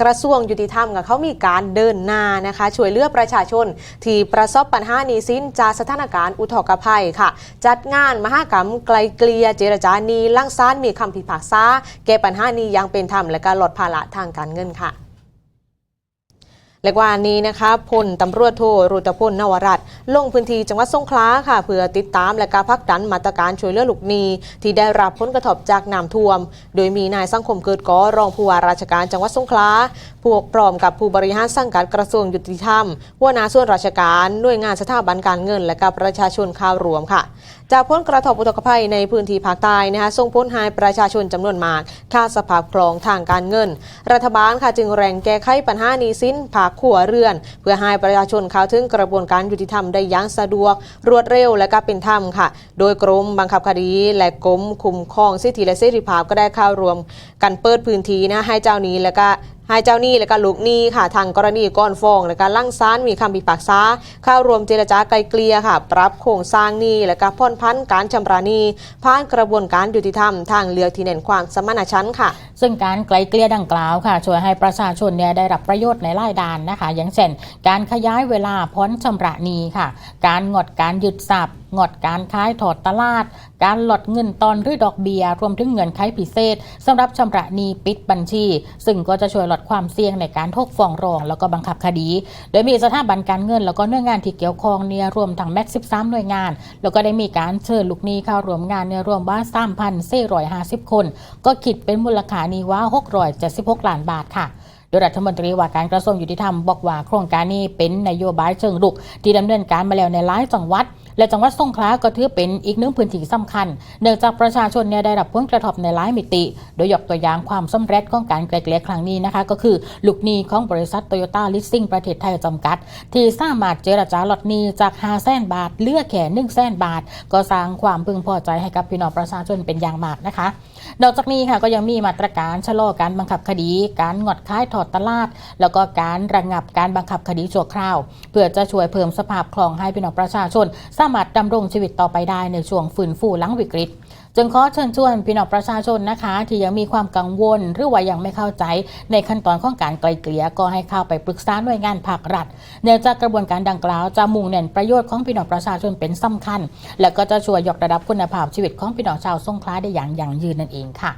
กระทรวงยุติธรรมกับเขามีการเดินหน้านะคะช่วยเหลือประชาชน ที่ประสบปัญหาหนี้สินจากสถานการณ์อุทกภัยค่ะ จัดงานมหากรรมไกลเกลียเจรจานีลังซานมีคำพิพากษาแก้ปัญหานี้อยังเป็นธรรมและการลดภาระทางการเงินค่ะ และวันนี้นะคะพลตำรวจโทรุตพลนวรัตน์ลงพื้นที่จังหวัดสงขลาค่ะ เพื่อติดตามและการพักดันมาตรการช่วยเหลือลูกหนี้ที่ได้รับผลกระทบจากน้ำท่วม โดยมีนายสังคมเกิดก่อรองผู้ว่าราชการจังหวัดสงขลาพวกพร้อมกับผู้บริหารสังกัดกระทรวงยุติธรรมหัวหน้าส่วนราชการหน่วยงานสถาบันการเงิน และกับประชาชนข่าวรวมค่ะ จากผลกระทบอุทกภัยในพื้นที่ภาคใต้นะคะส่งผลให้ประชาชนจำนวนมากขาสภาพคล่องทางการเงิน รัฐบาลค่ะจึงแรงแก้ไขปัญหานี้สินภาคขัวเรือน เพื่อให้ประชาชนเข้าถึงกระบวนการยุติธรรมได้อย่างสะดวก รวดเร็วและก็เป็นธรรมค่ะ โดยกรมบังคับคดีและกรมคุมครองสิทธิและเสรีภาพก็ได้เข้ารวม กันเปิดพื้นที่นะให้เจ้าหนี้และก็ ให้เจ้าหนี้และก็ลูกหนี้ค่ะทางกรณีก้อนฟ้องและการลั่งซ้านมีคำพิพากษาเข้ารวมเจรจาไกลเกลี่ยค่ะ ปรับโครงสร้างหนี้และก็ผ่อนพันการชำระหนี้ผ่านกระบวนการยุติธรรมทางเลือกที่เน้นความสมานฉันค่ะ ซึ่งการไกลเกลี่ยดังกล่าวค่ะ ช่วยให้ประชาชนเนี่ยได้รับประโยชน์ในหลายด้านนะคะ อย่างเช่น การขยายเวลาพ้นชำระหนี้ค่ะ การงดการยึดทรัพย์ งดการขายถอดตลาด การหลดเงินตอนหรือดอกเบี้ยรวมถึงเงินไขพิเศษสำหรับชำระหนี้ปิดบัญชี ซึ่งก็จะช่วยลดความเสี่ยงในการทกฟ้องร้อง แล้วก็บังคับคดี โดยมีสถาบันการเงิน แล้วก็หน่วยงานที่เกี่ยวข้องเนี่ยรวมทั้งแม็กซ13หน่วยงาน แล้วก็ได้มีการเชิญลูกหนี้เข้าร่วมงานเนี่ยรวมว่า3,450 คน ก็คิดเป็นมูลค่านี้ว่า 676 ล้านบาทค่ะโดยรัฐมนตรีว่าการกระทรวงยุติธรรมบอกว่าโครงการนี้เป็นนโยบายเชิงรุก ที่ดำเนินการมาแล้วในหลายจังหวัด และจังหวัดสงขลาก็ถือเป็นอีกหนึ่งพื้นที่สำคัญ เนื่องจากประชาชนเนี่ยได้รับผลกระทบในหลายมิติ โดยยกตัวอย่างความสำเร็จของการไกลเกลี่ยครั้งนี้นะคะ ก็คือลูกหนี้ของบริษัทโตโยต้าลิสซิ่งประเทศไทยจำกัด ที่สามารถเจรจาลดหนี้จาก5แสนบาทเลือแค่1แสนบาท ก็สร้างความพึงพอใจให้กับพี่น้องประชาชนเป็นอย่างมากนะคะ นอกจากนี้ค่ะก็ยังมีมาตรการชะลอการบังคับคดี การงดค้ายถอดตลาด แล้วก็การระงับการบังคับคดีชั่วคราว เพื่อจะช่วยเพิ่มสภาพคล่องให้พี่น้องประชาชนสามารถดำรงชีวิตต่อไปได้ในช่วงฟื้นฟูหลังวิกฤตจึงขอเชิญชวนพี่น้องประชาชนนะคะ ที่ยังมีความกังวล หรือว่ายังไม่เข้าใจในขั้นตอนของการไกลเกลี่ยก็ให้เข้าไปปรึกษาหน่วยงานภาครัฐเนื่องจากกระบวนการดังกล่าวจะมุ่งเน้นประโยชน์ของพี่น้องประชาชนเป็นสำคัญ และก็จะช่วยยกระดับคุณภาพชีวิตของพี่น้องชาวสงขลาได้อย่างยั่งยืนนั่นเองค่ะ